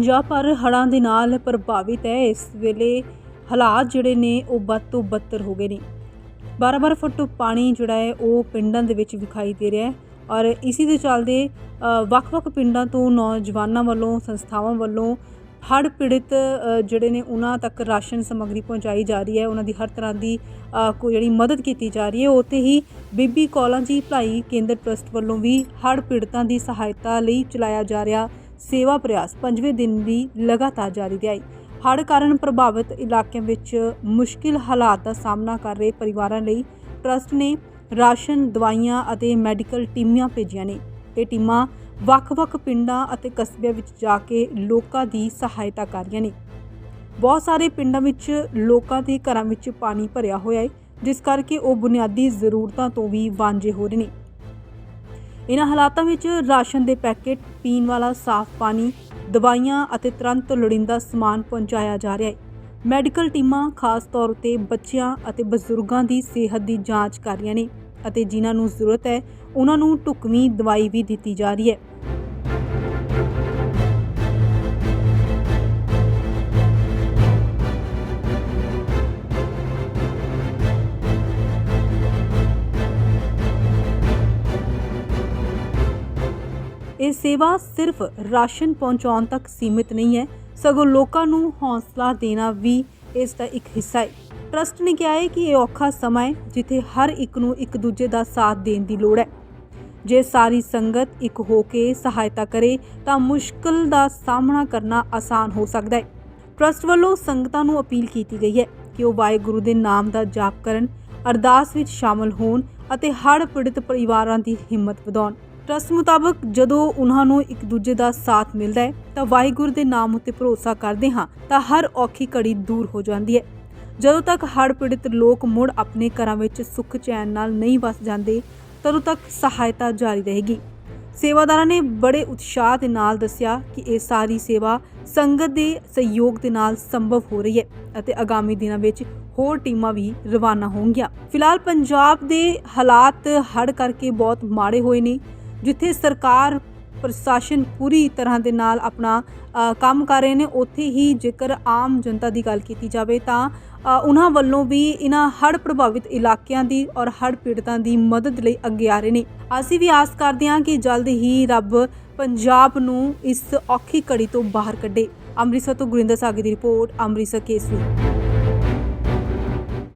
ਪੰਜਾਬ ਭਰ ਹੜ੍ਹਾਂ ਦੇ ਨਾਲ ਪ੍ਰਭਾਵਿਤ ਹੈ। ਇਸ ਵੇਲੇ ਹਾਲਾਤ ਜਿਹੜੇ ਨੇ, ਉਹ ਬਦ ਤੋਂ ਬਦਤਰ ਹੋ ਗਏ ਨੇ। 12-12 ਫੁੱਟ ਪਾਣੀ ਜਿਹੜਾ ਹੈ, ਉਹ ਪਿੰਡਾਂ ਦੇ ਵਿੱਚ ਵਿਖਾਈ ਦੇ ਰਿਹਾ ਹੈ ਔਰ ਇਸੇ ਦੇ ਚੱਲਦੇ ਵੱਖ-ਵੱਖ ਪਿੰਡਾਂ ਤੋਂ ਨੌਜਵਾਨਾਂ ਵੱਲੋਂ, ਸੰਸਥਾਵਾਂ ਵੱਲੋਂ ਹੜ੍ਹ ਪੀੜਿਤ ਜਿਹੜੇ ਨੇ, ਉਹਨਾਂ ਤੱਕ ਰਾਸ਼ਨ ਸਮੱਗਰੀ ਪਹੁੰਚਾਈ ਜਾ ਰਹੀ ਹੈ। ਉਹਨਾਂ ਦੀ ਹਰ ਤਰ੍ਹਾਂ ਦੀ ਕੋਈ ਜਿਹੜੀ ਮਦਦ ਕੀਤੀ ਜਾ ਰਹੀ ਹੈ। ਉੱਥੇ ਹੀ ਬੀਬੀ ਕੋਲਾਂ ਜੀ ਭਲਾਈ ਕੇਂਦਰ ਟਰਸਟ ਵੱਲੋਂ ਵੀ ਹੜ੍ਹ ਪੀੜਤਾਂ ਦੀ ਸਹਾਇਤਾ ਲਈ ਚਲਾਇਆ ਜਾ ਰਿਹਾ ਸੇਵਾ ਪ੍ਰਯਾਸ ਪੰਜਵੇਂ ਦਿਨ ਵੀ ਲਗਾਤਾਰ ਜਾਰੀ ਰਿਹਾ ਹੈ ਹੜ੍ਹ ਕਾਰਨ ਪ੍ਰਭਾਵਿਤ ਇਲਾਕਿਆਂ ਵਿੱਚ ਮੁਸ਼ਕਿਲ ਹਾਲਾਤ ਦਾ ਸਾਹਮਣਾ ਕਰ ਰਹੇ ਪਰਿਵਾਰਾਂ ਲਈ ਟਰਸਟ ਨੇ ਰਾਸ਼ਨ, ਦਵਾਈਆਂ ਅਤੇ ਮੈਡੀਕਲ ਟੀਮਾਂ ਭੇਜੀਆਂ ਨੇ। ਇਹ ਟੀਮਾਂ ਵੱਖ-ਵੱਖ ਪਿੰਡਾਂ ਅਤੇ ਕਸਬਿਆਂ ਵਿੱਚ ਜਾ ਕੇ ਲੋਕਾਂ ਦੀ ਸਹਾਇਤਾ ਕਰ ਰਹੀਆਂ ਨੇ। ਬਹੁਤ ਸਾਰੇ ਪਿੰਡਾਂ ਵਿੱਚ ਲੋਕਾਂ ਦੇ ਘਰਾਂ ਵਿੱਚ ਪਾਣੀ ਭਰਿਆ ਹੋਇਆ ਹੈ ਜਿਸ ਕਰਕੇ ਉਹ ਬੁਨਿਆਦੀ ਜ਼ਰੂਰਤਾਂ ਤੋਂ ਵੀ ਵਾਂਝੇ ਹੋ ਰਹੇ ਨੇ। ਇਹਨਾਂ ਹਾਲਾਤਾਂ ਵਿੱਚ ਰਾਸ਼ਨ ਦੇ ਪੈਕੇਟ, ਪੀਣ ਵਾਲਾ ਸਾਫ਼ ਪਾਣੀ, ਦਵਾਈਆਂ ਅਤੇ ਤੁਰੰਤ ਲੋੜੀਂਦਾ ਸਮਾਨ ਪਹੁੰਚਾਇਆ ਜਾ ਰਿਹਾ ਹੈ। ਮੈਡੀਕਲ ਟੀਮਾਂ ਖਾਸ ਤੌਰ 'ਤੇ ਬੱਚਿਆਂ ਅਤੇ ਬਜ਼ੁਰਗਾਂ ਦੀ ਸਿਹਤ ਦੀ ਜਾਂਚ ਕਰ ਰਹੀਆਂ ਨੇ ਅਤੇ ਜਿਨ੍ਹਾਂ ਨੂੰ ਜ਼ਰੂਰਤ ਹੈ ਉਹਨਾਂ ਨੂੰ ਢੁਕਵੀਂ ਦਵਾਈ ਵੀ ਦਿੱਤੀ ਜਾ ਰਹੀ ਹੈ। ਇਹ ਸੇਵਾ ਸਿਰਫ ਰਾਸ਼ਨ ਪਹੁੰਚਾਉਣ ਤੱਕ ਸੀਮਿਤ ਨਹੀਂ ਹੈ, ਸਗੋਂ ਲੋਕਾਂ ਨੂੰ ਹੌਸਲਾ ਦੇਣਾ ਵੀ ਇਸ ਦਾ ਇੱਕ ਹਿੱਸਾ ਹੈ। ਟਰਸਟ ਨੇ ਕਿਹਾ ਹੈ ਕਿ ਇਹ ਔਖਾ ਸਮਾਂ ਹੈ, ਜਿੱਥੇ ਹਰ ਇੱਕ ਨੂੰ ਇੱਕ ਦੂਜੇ ਦਾ ਸਾਥ ਦੇਣ ਦੀ ਲੋੜ ਹੈ। ਜੇ ਸਾਰੀ ਸੰਗਤ ਇੱਕ ਹੋ ਕੇ ਸਹਾਇਤਾ ਕਰੇ, ਤਾਂ ਮੁਸ਼ਕਲ ਦਾ ਸਾਹਮਣਾ ਕਰਨਾ ਆਸਾਨ ਹੋ ਸਕਦਾ ਹੈ। ਟਰਸਟ ਵੱਲੋਂ ਸੰਗਤਾਂ ਨੂੰ ਅਪੀਲ ਕੀਤੀ ਗਈ ਹੈ ਕਿ ਉਹ ਵਾਹਿਗੁਰੂ ਦੇ ਨਾਮ ਦਾ ਜਾਪ ਕਰਨ, ਅਰਦਾਸ ਵਿੱਚ ਸ਼ਾਮਲ ਹੋਣ ਅਤੇ ਹੜ੍ਹ ਪੀੜਤ ਪਰਿਵਾਰਾਂ ਦੀ ਹਿੰਮਤ ਵਧਾਉਣ। ਟਰਸਟ ਮੁਤਾਬਕ ਜਦੋਂ ਉਹਨਾਂ ਨੂੰ ਇੱਕ ਦੂਜੇ ਦਾ ਸਾਥ ਮਿਲਦਾ ਹੈ, ਤਾਂ ਵਾਹਿਗੁਰੂ ਦੇ ਨਾਮ ਉੱਤੇ ਭਰੋਸਾ ਕਰਦੇ ਹਾਂ, ਤਾਂ ਹਰ ਔਖੀ ਘੜੀ ਦੂਰ ਹੋ ਜਾਂਦੀ ਹੈ। ਜਦੋਂ ਤੱਕ ਹੜ੍ਹ ਪੀੜਤ ਲੋਕ ਮੁੜ ਆਪਣੇ ਘਰਾਂ ਵਿੱਚ ਸੁੱਖ ਚੈਨ ਨਾਲ ਨਹੀਂ ਵਸ ਜਾਂਦੇ, ਤਦੋਂ ਤੱਕ ਸਹਾਇਤਾ ਜਾਰੀ ਰਹੇਗੀ। ਸੇਵਾਦਾਰਾਂ ਨੇ ਬੜੇ ਉਤਸ਼ਾਹ ਦੇ ਨਾਲ ਦੱਸਿਆ ਕਿ ਇਹ ਸਾਰੀ ਸੇਵਾ ਸੰਗਤ ਦੇ ਸਹਿਯੋਗ ਦੇ ਨਾਲ ਸੰਭਵ ਹੋ ਰਹੀ ਹੈ ਅਤੇ ਆਗਾਮੀ ਦਿਨਾਂ ਵਿੱਚ ਹੋਰ ਟੀਮਾਂ ਵੀ ਰਵਾਨਾ ਹੋਣਗੀਆਂ। ਫਿਲਹਾਲ ਪੰਜਾਬ ਦੇ ਹਾਲਾਤ ਹੜ ਕਰਕੇ ਬਹੁਤ ਮਾੜੇ ਹੋਏ ਨੇ। ਜਿੱਥੇ ਸਰਕਾਰ ਪ੍ਰਸ਼ਾਸਨ ਪੂਰੀ ਤਰ੍ਹਾਂ ਦੇ ਨਾਲ ਆਪਣਾ ਕੰਮ ਕਰ ਰਹੇ ਨੇ, ਉੱਥੇ ਹੀ ਜੇਕਰ ਆਮ ਜਨਤਾ ਦੀ ਗੱਲ ਕੀਤੀ ਜਾਵੇ ਤਾਂ ਉਹਨਾਂ ਵੱਲੋਂ ਵੀ ਇਹਨਾਂ ਹੜ੍ਹ ਪ੍ਰਭਾਵਿਤ ਇਲਾਕਿਆਂ ਦੀ ਔਰ ਹੜ੍ਹ ਪੀੜਤਾਂ ਦੀ ਮਦਦ ਲਈ ਅੱਗੇ ਆ ਰਹੇ ਨੇ। ਅਸੀਂ ਵੀ ਆਸ ਕਰਦੇ ਹਾਂ ਕਿ ਜਲਦ ਹੀ ਰੱਬ ਪੰਜਾਬ ਨੂੰ ਇਸ ਔਖੀ ਘੜੀ ਤੋਂ ਬਾਹਰ ਕੱਢੇ। ਅੰਮ੍ਰਿਤਸਰ ਤੋਂ ਗੁਰਿੰਦਰ ਸਾਗੀ ਦੀ ਰਿਪੋਰਟ, ਅੰਮ੍ਰਿਤਸਰ ਕੇਸਰੀ।